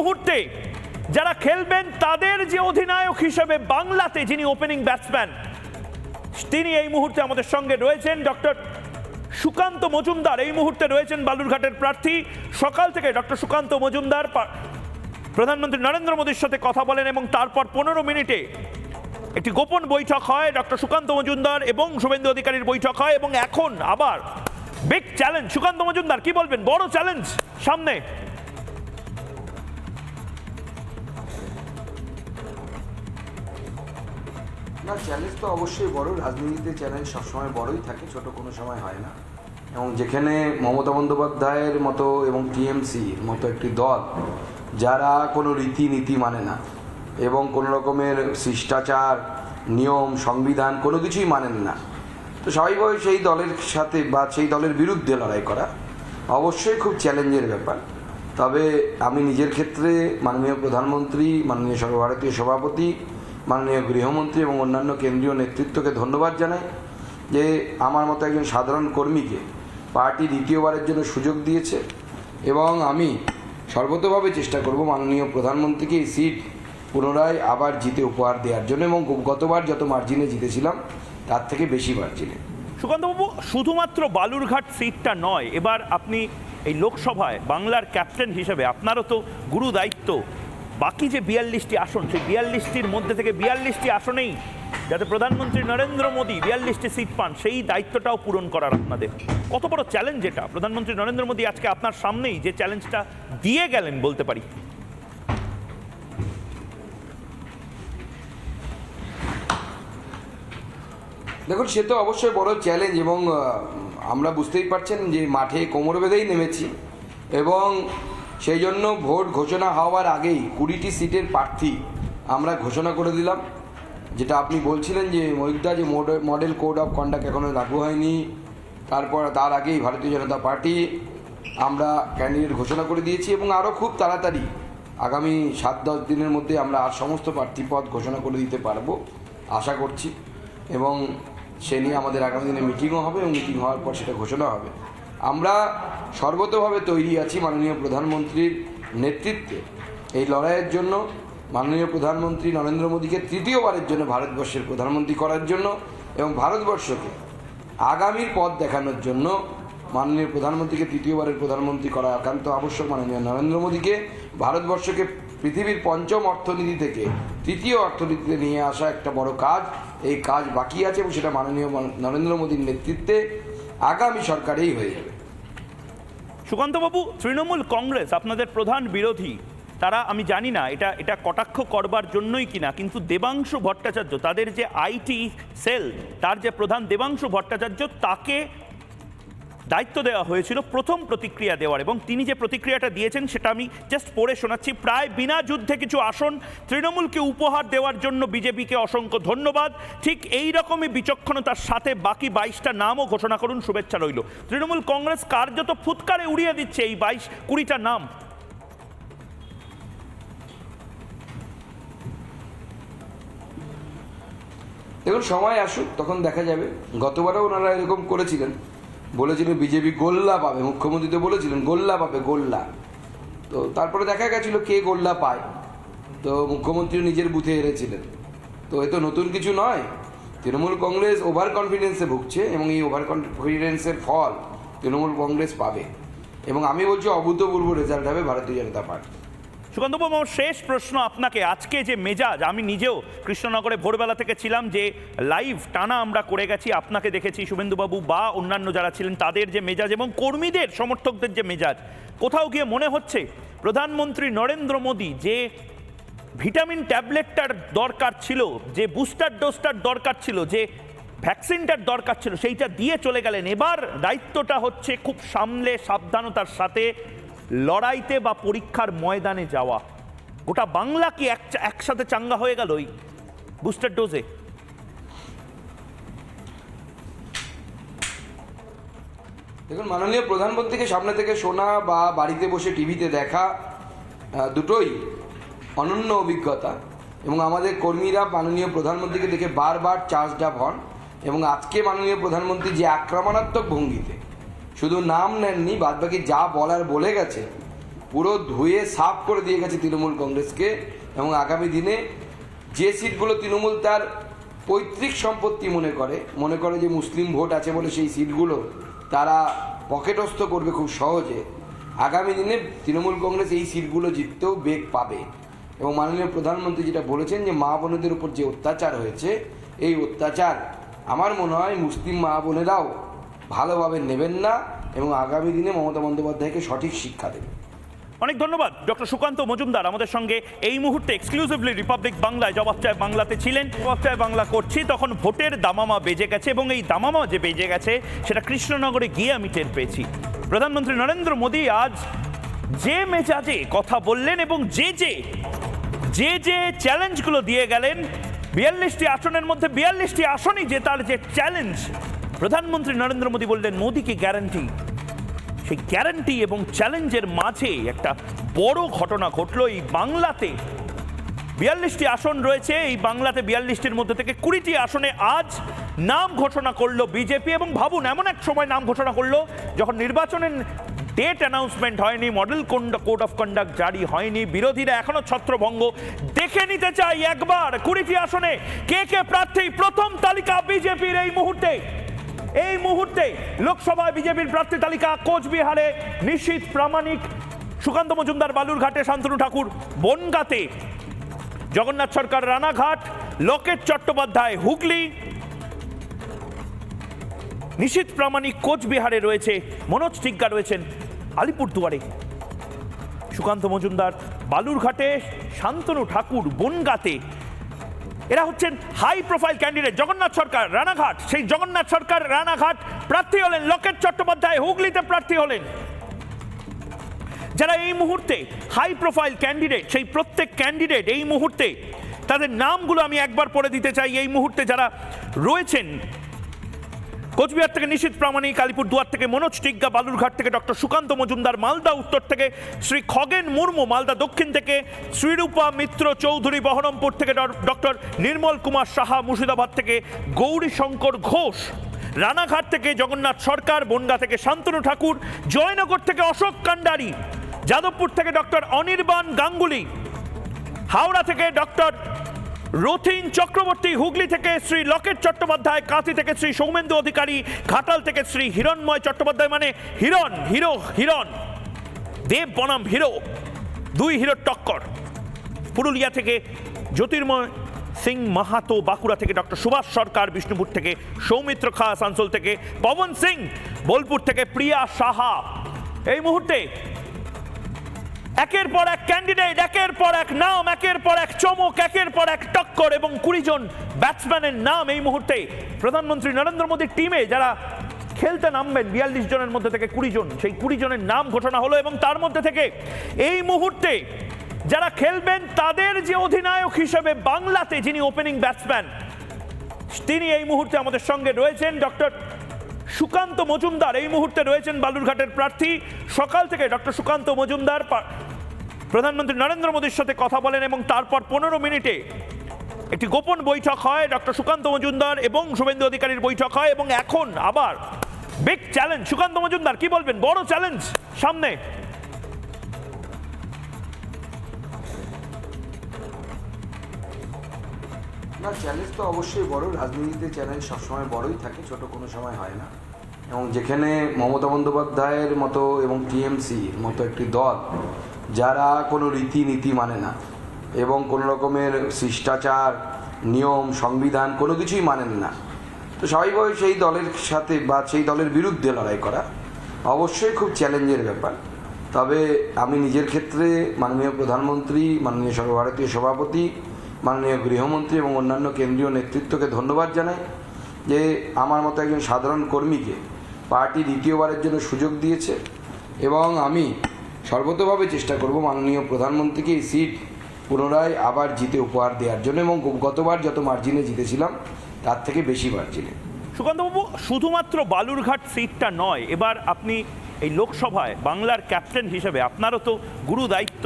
মুহূর্তে যারা খেলবেন তাদের যে অধিনায়ক হিসেবে বাংলাতে যিনি ওপেনিং ব্যাটসম্যান তিনি এই মুহূর্তে আমাদের সঙ্গে রয়েছেন। ডক্টর সুকান্ত মজুমদার এই মুহূর্তে রয়েছেন বালুরঘাটের প্রার্থী। সকাল থেকে ডক্টর সুকান্ত মজুমদার প্রধানমন্ত্রী নরেন্দ্র মোদীর সাথে কথা বলেন এবং তারপর পনেরো মিনিটে একটি গোপন বৈঠক হয় ডক্টর সুকান্ত মজুমদার এবং শুভেন্দু অধিকারীর বৈঠক হয় এবং এখন আবার বিগ চ্যালেঞ্জ সুকান্ত মজুমদার, কি বলবেন? বড় চ্যালেঞ্জ সামনে। না চ্যালেঞ্জ তো অবশ্যই বড়। রাজনীতিতে চ্যালেঞ্জ সবসময় বড়ই থাকে, ছোট কোনো সময় হয় না। এবং যেখানে মমতা বন্দ্যোপাধ্যায়ের মতো এবং টিএমসির মতো একটি দল, যারা কোনো রীতিনীতি মানে না এবং কোনো রকমের শিষ্টাচার, নিয়ম, সংবিধান কোনো কিছুই মানেন না। তো স্বাভাবিকভাবে সেই দলের সাথে বা সেই দলের বিরুদ্ধে লড়াই করা অবশ্যই খুব চ্যালেঞ্জের ব্যাপার। তবে আমি নিজের ক্ষেত্রে মাননীয় প্রধানমন্ত্রী, মাননীয় সর্বভারতীয় সভাপতি মাননীয় গৃহমন্ত্রী এবং অন্যান্য কেন্দ্রীয় নেতৃত্বকে ধন্যবাদ জানাই যে আমার মতো একজন সাধারণ কর্মীকে পার্টি দ্বিতীয়বারের জন্য সুযোগ দিয়েছে এবং আমি সর্বতভাবে চেষ্টা করব মাননীয় প্রধানমন্ত্রীকে এই সিট পুনরায় আবার জিতে উপহার দেওয়ার জন্য এবং গতবার যত মার্জিনে জিতেছিলাম, তার থেকে বেশি মার্জিনে। সুকান্তবাবু, শুধুমাত্র বালুরঘাট সিটটা নয়, এবার আপনি এই লোকসভায় বাংলার ক্যাপ্টেন হিসেবে আপনারও তো গুরু দায়িত্ব বাকি যে বিয়াল্লিশটি আসন, সেই বিয়াল্লিশটির মধ্যে থেকে বিয়াল্লিশটি আসনেই যাতে প্রধানমন্ত্রী নরেন্দ্র মোদী বিয়াল্লিশটি সিট পান, সেই দায়িত্বটাও পূরণ করার আপনাদের। কত বড় চ্যালেঞ্জ এটা। প্রধানমন্ত্রী নরেন্দ্র মোদী আজকে আপনার সামনেই যে চ্যালেঞ্জটা দিয়ে গেলেন বলতে পারি। দেখুন, সে তো অবশ্যই বড় চ্যালেঞ্জ এবং আমরা বুঝতেই পারছেন যে মাঠে কোমর বেঁধেই নেমেছি এবং সেই জন্য ভোট ঘোষণা হওয়ার আগেই কুড়িটি সিটের প্রার্থী আমরা ঘোষণা করে দিলাম। যেটা আপনি বলছিলেন যে মহিকদা যে মডে- মডেল কোড অফ কন্ডাক্ট এখনও লাগু হয়নি। তারপর তার আগেই ভারতীয় জনতা পার্টি আমরা ক্যান্ডিডেট ঘোষণা করে দিয়েছি এবং আরও খুব তাড়াতাড়ি আগামী সাত দশ দিনের মধ্যে আমরা আর সমস্ত প্রার্থী পদ ঘোষণা করে দিতে পারব, আশা করছি। এবং সে নিয়ে আমাদের আগামী দিনে মিটিংও হবে এবং মিটিং হওয়ার পর সেটা ঘোষণা হবে। আমরা সর্বতভাবে তৈরি আছি মাননীয় প্রধানমন্ত্রীর নেতৃত্বে। এই লড়াইয়ের জন্য মাননীয় প্রধানমন্ত্রী নরেন্দ্র মোদীকে তৃতীয়বারের জন্য ভারতবর্ষের প্রধানমন্ত্রী করার জন্য এবং ভারতবর্ষকে আগামীর পথ দেখানোর জন্য মাননীয় প্রধানমন্ত্রীকে তৃতীয়বারের প্রধানমন্ত্রী করা একান্ত আবশ্যক মাননীয় নরেন্দ্র মোদীকে। ভারতবর্ষকে পৃথিবীর পঞ্চম অর্থনীতি থেকে তৃতীয় অর্থনীতিতে নিয়ে আসা একটা বড় কাজ। এই কাজ বাকি আছে এবং সেটা মাননীয় নরেন্দ্র মোদীর নেতৃত্বে আগামী সরকারেই হয়ে যাবে। সুকান্তবাবু, তৃণমূল কংগ্রেস আপনাদের প্রধান বিরোধী। তারা, আমি জানি না, এটা এটা কটাক্ষ করবার জন্যই কিনা, কিন্তু দেবাংশু ভট্টাচার্য, তাদের যে আইটি সেল, তার যে প্রধান দেবাংশু ভট্টাচার্য, তাকে দায়িত্ব দেওয়া হয়েছিল প্রথম প্রতিক্রিয়া দেওয়ার এবং তিনি যে প্রতিক্রিয়াটা দিয়েছেন সেটা আমি জাস্ট পড়ে শোনাচ্ছি। প্রায় বিনা যুদ্ধে কিছু আসন তৃণমূলকে উপহার দেওয়ার জন্য বিজেপিকে অসংখ্য ধন্যবাদ। ঠিক এই রকমই বিচক্ষণতার সাথে বাকি বাইশটা নামও ঘোষণা করুন, শুভেচ্ছা রইল। তৃণমূল কংগ্রেস কার্যত ফুৎকারে উড়িয়ে দিচ্ছে এই বাইশ, কুড়িটা নাম। দেখুন, সময় আসুক, তখন দেখা যাবে। গতবারও ওনারা এরকম করেছিলেন। বলেছিলেন বিজেপি গোল্লা পাবে, মুখ্যমন্ত্রী তো বলেছিলেন গোল্লা পাবে, গোল্লা। তো তারপরে দেখা গেছিল কে গোল্লা পায়। তো মুখ্যমন্ত্রী নিজের বুথে হেরেছিলেন তো এ তো নতুন কিছু নয়। তৃণমূল কংগ্রেস ওভার কনফিডেন্সে ভুগছে এবং এই ওভার কনফিডেন্সের ফল তৃণমূল কংগ্রেস পাবে। এবং আমি বলছি অভূতপূর্ব রেজাল্ট হবে ভারতীয় জনতা পার্টি। সুকান্তবাবু আমার শেষ প্রশ্ন আপনাকে। আজকে যে মেজাজ, আমি নিজেও কৃষ্ণনগরে ভোরবেলা থেকে ছিলাম যে লাইভ টানা আমরা করে গেছি, আপনাকে দেখেছি শুভেন্দুবাবু বা অন্যান্য যারা ছিলেন, তাদের যে মেজাজ এবং কর্মীদের, সমর্থকদের যে মেজাজ। কোথাও গিয়ে মনে হচ্ছে প্রধানমন্ত্রী নরেন্দ্র মোদী যে ভিটামিন ট্যাবলেটটার দরকার ছিল, যে বুস্টার ডোজটার দরকার ছিল, যে ভ্যাকসিনটার দরকার ছিল, সেইটা দিয়ে চলে গেলেন। এবার দায়িত্বটা হচ্ছে খুব সামলে, সাবধানতার সাথে লড়াইতে বা পরীক্ষার ময়দানে যাওয়া। গোটা বাংলা কি এক একসাথে চাঙ্গা হয়ে গেল ওই বুস্টার ডোজে? দেখুন, মাননীয় প্রধানমন্ত্রীকে সামনে থেকে শোনা বা বাড়িতে বসে টিভিতে দেখা দুটোই অনন্য অভিজ্ঞতা। এবং আমাদের কর্মীরা মাননীয় প্রধানমন্ত্রীকে দেখে বারবার চার্জ আপ হন। এবং আজকে মাননীয় প্রধানমন্ত্রী যে আক্রমণাত্মক ভঙ্গিতে শুধু নাম নেননি, বাদবাকি যা বলার বলে গেছে, পুরো ধুয়ে সাফ করে দিয়ে গেছে তৃণমূল কংগ্রেসকে এবং আগামী দিনে যে সিটগুলো তৃণমূল তার পৈতৃক সম্পত্তি মনে করে মনে করে যে মুসলিম ভোট আছে বলে সেই সিটগুলো তারা পকেটস্থ করবে খুব সহজে, আগামী দিনে তৃণমূল কংগ্রেস এই সিটগুলো জিততেও বেগ পাবে। এবং মাননীয় প্রধানমন্ত্রী যেটা বলেছেন যে মা বোনেদের উপর যে অত্যাচার হয়েছে, এই অত্যাচার আমার মনে হয় মুসলিম মা বোনেরাও ভালোভাবে নেবেন না এবং আগামী দিনে মমতা বন্দ্যোপাধ্যায়কে সঠিক শিক্ষা দেবেন। অনেক ধন্যবাদ, ডক্টর সুকান্ত মজুমদার, আমাদের সঙ্গে এই মুহূর্তে এক্সক্লুসিভলি রিপাবলিক বাংলায়, জবাব চায় বাংলাতে ছিলেন, জবাব চায় বাংলা করছি, তখন ভোটের দামামা বেজে গেছে এবং এই দামামা যে বেজে গেছে, সেটা কৃষ্ণনগরে গিয়ে আমি টের পেয়েছি। প্রধানমন্ত্রী নরেন্দ্র মোদী আজ যে মেজাজে কথা বললেন এবং যে যে যে যে চ্যালেঞ্জগুলো দিয়ে গেলেন, বিয়াল্লিশটি আসনের মধ্যে বিয়াল্লিশটি আসনই যে তার যে চ্যালেঞ্জ প্রধানমন্ত্রী নরেন্দ্র মোদী বললেন মোদী কি গ্যারান্টি সেই গ্যারান্টি এবং চ্যালেঞ্জের মাঝে একটা বড় ঘটনা ঘটলো। এই বাংলাতে বিয়াল্লিশটি আসন রয়েছে। এই বাংলাতে বিয়াল্লিশটির মধ্যে থেকে কুড়িটি আসনে আজ নাম ঘোষণা করল বিজেপি এবং ভাবুন, এমন এক সময় নাম ঘোষণা করল যখন নির্বাচনের ডেট অ্যানাউন্সমেন্ট হয়নি মডেল কোড অফ কন্ডাক্ট জারি হয়নি, বিরোধীরা এখনও ছত্রভঙ্গ। দেখে নিতে চাই একবার কুড়িটি আসনে কে কে প্রার্থী, প্রথম তালিকা বিজেপির এই মুহূর্তে। এই মুহূর্তে লোকসভায় বিজেপির প্রার্থী তালিকা কোচবিহারে নিশ্চিত প্রামাণিক, সুকান্ত মজুমদার বালুরঘাটে শান্তনু ঠাকুর, বনগাতে জগন্নাথ সরকার রানাঘাট লকেট চট্টোপাধ্যায় হুগলি। নিশীত প্রামাণিক কোচবিহারে রয়েছে, মনোজ টিগ্গা রয়েছেন আলিপুরদুয়ারে। সুকান্ত মজুমদার বালুরঘাটে শান্তনু ঠাকুর বনগাতে হচ্ছেন high profile candidate Jagannath Sarkar, Ranaghat. সেই জগন্নাথ সরকার, রানাঘাট প্রার্থী হলেন, লকেট চট্টোপাধ্যায় হুগলিতে প্রার্থী হলেন। যারা এই মুহূর্তে হাই প্রোফাইল ক্যান্ডিডেট সেই প্রত্যেক ক্যান্ডিডেট এই মুহূর্তে তাদের নামগুলো আমি একবার পড়ে দিতে চাই। এই মুহূর্তে যারা রয়েছেন কোচবিহার থেকে নিশীত প্রামাণিক, আলিপুর দুয়ার থেকে মনোজ টিগ্গা, বালুরঘাট থেকে ডক্টর সুকান্ত মজুমদার, মালদা উত্তর থেকে শ্রী খগেন মুর্মু, মালদা দক্ষিণ থেকে শ্রীরূপা মিত্র চৌধুরী, বহরমপুর থেকে ডক্টর নির্মল কুমার সাহা, মুর্শিদাবাদ থেকে গৌরী শঙ্কর ঘোষ, রানাঘাট থেকে জগন্নাথ সরকার, বনগা থেকে শান্তনু ঠাকুর, জয়নগর থেকে অশোক কান্ডারি, যাদবপুর থেকে ডক্টর অনির্বাণ গাঙ্গুলি, হাওড়া থেকে ডক্টর রথিন চক্রবর্তী হুগলি থেকে শ্রী লকেট চট্টোপাধ্যায়, কাঁথি থেকে শ্রী সৌমেন্দু অধিকারী, ঘাটাল থেকে শ্রী হিরণময় চট্টোপাধ্যায় মানে হিরণ, হিরো, হিরণ। দেব বনাম হিরো, দুই হিরোর টক্কর। পুরুলিয়া থেকে জ্যোতির্ময় সিং মাহাতো, বাঁকুড়া থেকে ডক্টর সুভাষ সরকার, বিষ্ণুপুর থেকে সৌমিত্র খা আসানসোল থেকে পবন সিং, বোলপুর থেকে প্রিয়া সাহা। এই মুহূর্তে একের পর এক ক্যান্ডিডেট একের পর এক নাম, একের পর এক চমক, একের পর এক টক্কর এবং কুড়ি জন ব্যাটসম্যানের নাম এই মুহূর্তে প্রধানমন্ত্রী নরেন্দ্র মোদীর টিমে যারা খেলতে নামবেন, বিয়াল্লিশ জনের মধ্যে থেকে কুড়ি জন, সেই কুড়ি জনের নাম ঘোষণা হলো এবং তার মধ্যে থেকে এই মুহূর্তে যারা খেলবেন তাদের যে অধিনায়ক হিসেবে বাংলাতে যিনি ওপেনিং ব্যাটসম্যান তিনি এই মুহূর্তে আমাদের সঙ্গে রয়েছেন। ডক্টর সুকান্ত মজুমদার এই মুহূর্তে রয়েছেন বালুরঘাটের প্রার্থী। সকাল থেকে ডক্টর সুকান্ত মজুমদার প্রধানমন্ত্রী নরেন্দ্র মোদীর সাথে কথা বলেন এবং তারপর পনেরো মিনিটে একটি গোপন বৈঠক হয়, ডক্টর সুকান্ত মজুমদার এবং শুভেন্দু অধিকারীর বৈঠক হয় এবং এখন আবার বিগ চ্যালেঞ্জ সুকান্ত মজুমদার, কি বলবেন? বড় চ্যালেঞ্জ সামনে। না চ্যালেঞ্জ তো অবশ্যই বড়। রাজনীতিতে চ্যালেঞ্জ সবসময় বড়ই থাকে, ছোট কোনো সময় হয় না। এবং যেখানে মমতা বন্দ্যোপাধ্যায়ের মতো এবং টিএমসির মতো একটি দল যারা কোনো রীতিনীতি মানে না এবং কোনো রকমের শিষ্টাচার, নিয়ম, সংবিধান কোনো কিছুই মানেন না। তো স্বাভাবিকভাবে সেই দলের সাথে বা সেই দলের বিরুদ্ধে লড়াই করা অবশ্যই খুব চ্যালেঞ্জের ব্যাপার। তবে আমি নিজের ক্ষেত্রে মাননীয় প্রধানমন্ত্রী, মাননীয় সর্বভারতীয় সভাপতি, মাননীয় গৃহমন্ত্রী এবং অন্যান্য কেন্দ্রীয় নেতৃত্বকে ধন্যবাদ জানাই যে আমার মতো একজন সাধারণ কর্মীকে পার্টি দ্বিতীয়বারের জন্য সুযোগ দিয়েছে এবং আমি সর্বতভাবে চেষ্টা করব মাননীয় প্রধানমন্ত্রীকে এই সিট পুনরায় আবার জিতে উপহার দেওয়ার জন্য এবং গতবার যত মার্জিনে জিতেছিলাম, তার থেকে বেশি মার্জিনে। সুকান্তবাবু, শুধুমাত্র বালুরঘাট সিটটা নয়, এবার আপনি এই লোকসভায় বাংলার ক্যাপ্টেন হিসেবে আপনারও তো গুরু দায়িত্ব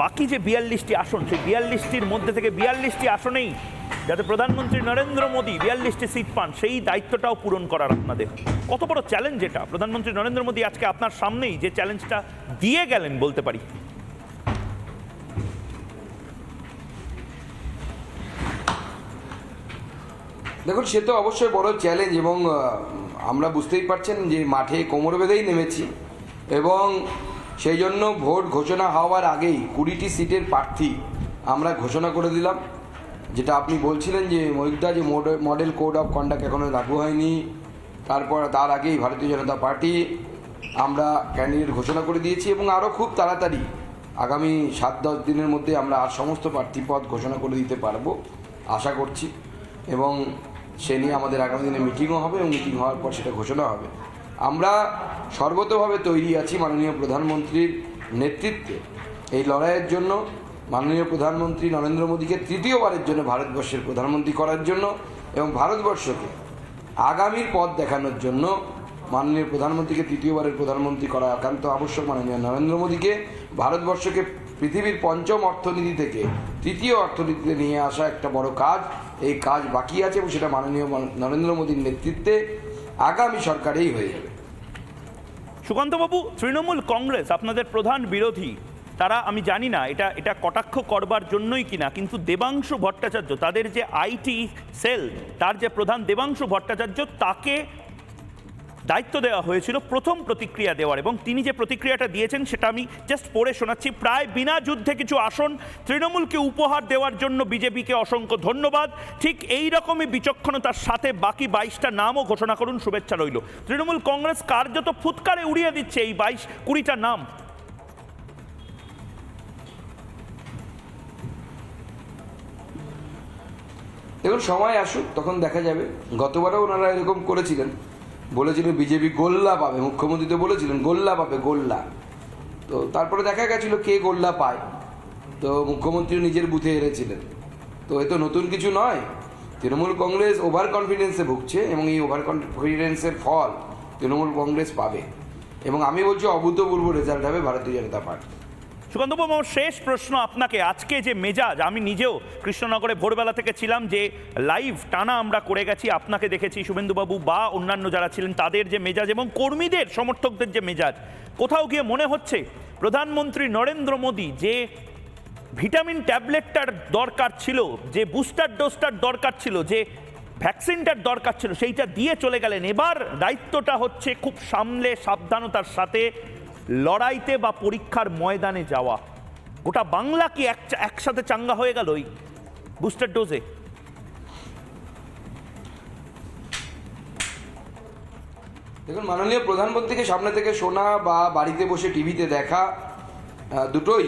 বাকি যে বিয়াল্লিশটি আসন, সেই বিয়াল্লিশটির মধ্যে থেকে বিয়াল্লিশটি আসনেই যাতে প্রধানমন্ত্রী নরেন্দ্র মোদী বিয়াল্লিশটি সিট পান, সেই দায়িত্বটাও পূরণ করার আপনাদের। কত বড় চ্যালেঞ্জ এটা। প্রধানমন্ত্রী নরেন্দ্র মোদী আজকে আপনার সামনেই যে চ্যালেঞ্জটা দিয়ে গেলেন বলতে পারি। দেখুন, সে তো অবশ্যই বড় চ্যালেঞ্জ এবং আমরা বুঝতেই পারছেন যে মাঠে কোমর বেঁধেই নেমেছি এবং সেই জন্য ভোট ঘোষণা হওয়ার আগেই কুড়িটি সিটের প্রার্থী আমরা ঘোষণা করে দিলাম। যেটা আপনি বলছিলেন যে মহিদা যে মডে- মডেল কোড অফ কন্ডাক্ট এখনও লাগু হয়নি। তারপর তার আগেই ভারতীয় জনতা পার্টি আমরা ক্যান্ডিডেট ঘোষণা করে দিয়েছি এবং আরও খুব তাড়াতাড়ি আগামী সাত দশ দিনের মধ্যে আমরা আর সমস্ত প্রার্থী পদ ঘোষণা করে দিতে পারব, আশা করছি। এবং সে নিয়ে আমাদের আগামী দিনে মিটিংও হবে এবং মিটিং হওয়ার পর সেটা ঘোষণা হবে। আমরা সর্বতভাবে তৈরি আছি মাননীয় প্রধানমন্ত্রীর নেতৃত্বে। এই লড়াইয়ের জন্য মাননীয় প্রধানমন্ত্রী নরেন্দ্র মোদীকে তৃতীয়বারের জন্য ভারতবর্ষের প্রধানমন্ত্রী করার জন্য এবং ভারতবর্ষকে আগামীর পথ দেখানোর জন্য মাননীয় প্রধানমন্ত্রীকে তৃতীয়বারের প্রধানমন্ত্রী করা একান্ত আবশ্যক মাননীয় নরেন্দ্র মোদীকে। ভারতবর্ষকে পৃথিবীর পঞ্চম অর্থনীতি থেকে তৃতীয় অর্থনীতিতে নিয়ে আসা একটা বড় কাজ। এই কাজ বাকি আছে এবং সেটা মাননীয় নরেন্দ্র মোদীর নেতৃত্বে আগামী সরকারেই হয়ে যাবে। সুকান্তবাবু, তৃণমূল কংগ্রেস আপনাদের প্রধান বিরোধী। তারা, আমি জানি না, এটা এটা কটাক্ষ করবার জন্যই কিনা, কিন্তু দেবাংশু ভট্টাচার্য, তাদের যে আইটি সেল, তার যে প্রধান দেবাংশু ভট্টাচার্য, তাকে দায়িত্ব দেওয়া হয়েছিল প্রথম প্রতিক্রিয়া দেওয়ার এবং তিনি যে প্রতিক্রিয়াটা দিয়েছেন সেটা আমি জাস্ট পড়ে শোনাচ্ছি। প্রায় বিনা যুদ্ধে কিছু আসন তৃণমূলকে উপহার দেওয়ার জন্য বিজেপিকে অসংখ্য ধন্যবাদ। ঠিক এই রকমই বিচক্ষণতার সাথে বাকি বাইশটা নামও ঘোষণা করুন, শুভেচ্ছা রইল। তৃণমূল কংগ্রেস কার্যত ফুৎকারে উড়িয়ে দিচ্ছে এই বাইশ, কুড়িটা নাম। দেখুন, সময় আসুক, তখন দেখা যাবে। গতবারও ওনারা এরকম করেছিলেন। বলেছিলেন বিজেপি গোল্লা পাবে মুখ্যমন্ত্রী তো বলেছিলেন গোল্লা পাবে, গোল্লা। তো তারপরে দেখা গেছিল কে গোল্লা পায়। তো মুখ্যমন্ত্রী নিজের বুথে হেরেছিলেন তো এ তো নতুন কিছু নয়। তৃণমূল কংগ্রেস ওভার কনফিডেন্সে ভুগছে এবং এই ওভার কনফিডেন্সের ফল তৃণমূল কংগ্রেস পাবে। এবং আমি বলছি অভূতপূর্ব রেজাল্ট হবে ভারতীয় জনতা পার্টি। সুকান্তবাবু আমার শেষ প্রশ্ন আপনাকে। আজকে যে মেজাজ, আমি নিজেও কৃষ্ণনগরে ভোরবেলা থেকে ছিলাম যে লাইভ টানা আমরা করে গেছি, আপনাকে দেখেছি শুভেন্দুবাবু বা অন্যান্য যারা ছিলেন, তাদের যে মেজাজ এবং কর্মীদের, সমর্থকদের যে মেজাজ। কোথাও গিয়ে মনে হচ্ছে প্রধানমন্ত্রী নরেন্দ্র মোদী যে ভিটামিন ট্যাবলেটটার দরকার ছিল, যে বুস্টার ডোজটার দরকার ছিল, যে ভ্যাকসিনটার দরকার ছিল, সেইটা দিয়ে চলে গেলেন। এবার দায়িত্বটা হচ্ছে খুব সামলে, সাবধানতার সাথে লড়াইতে বা পরীক্ষার ময়দানে যাওয়া। গোটা বাংলা কি এক একসাথে চাঙ্গা হয়ে গেল ওই বুস্টার ডোজে? দেখুন, মাননীয় প্রধানমন্ত্রীকে সামনে থেকে শোনা বা বাড়িতে বসে টিভিতে দেখা দুটোই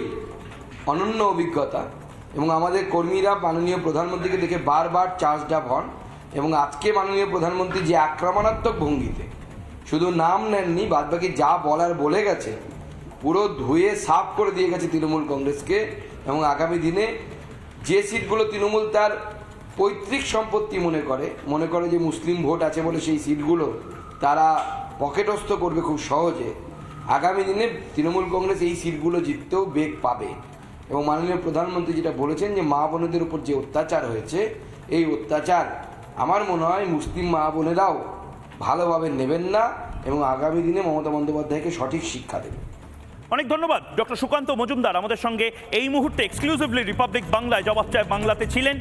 অনন্য অভিজ্ঞতা। এবং আমাদের কর্মীরা মাননীয় প্রধানমন্ত্রীকে দেখে বারবার চার্জ আপ হন। এবং আজকে মাননীয় প্রধানমন্ত্রী যে আক্রমণাত্মক ভঙ্গিতে শুধু নাম নেননি, বাদবাকি যা বলার বলে গেছে, পুরো ধুয়ে সাফ করে দিয়ে গেছে তৃণমূল কংগ্রেসকে এবং আগামী দিনে যে সিটগুলো তৃণমূল তার পৈতৃক সম্পত্তি মনে করে মনে করে যে মুসলিম ভোট আছে বলে সেই সিটগুলো তারা পকেটস্থ করবে খুব সহজে, আগামী দিনে তৃণমূল কংগ্রেস এই সিটগুলো জিততেও বেগ পাবে। এবং মাননীয় প্রধানমন্ত্রী যেটা বলেছেন যে মা বোনেদের উপর যে অত্যাচার হয়েছে, এই অত্যাচার আমার মনে হয় মুসলিম মা বোনেরাও ভালোভাবে নেবেন না এবং আগামী দিনে মমতা বন্দ্যোপাধ্যায়কে সঠিক শিক্ষা দেবেন। অনেক ধন্যবাদ, ডক্টর সুকান্ত মজুমদার আমাদের সঙ্গে এই মুহূর্তে এক্সক্লুসিভলি রিপাবলিক বাংলায় জবাব চায় বাংলাতে ছিলেন।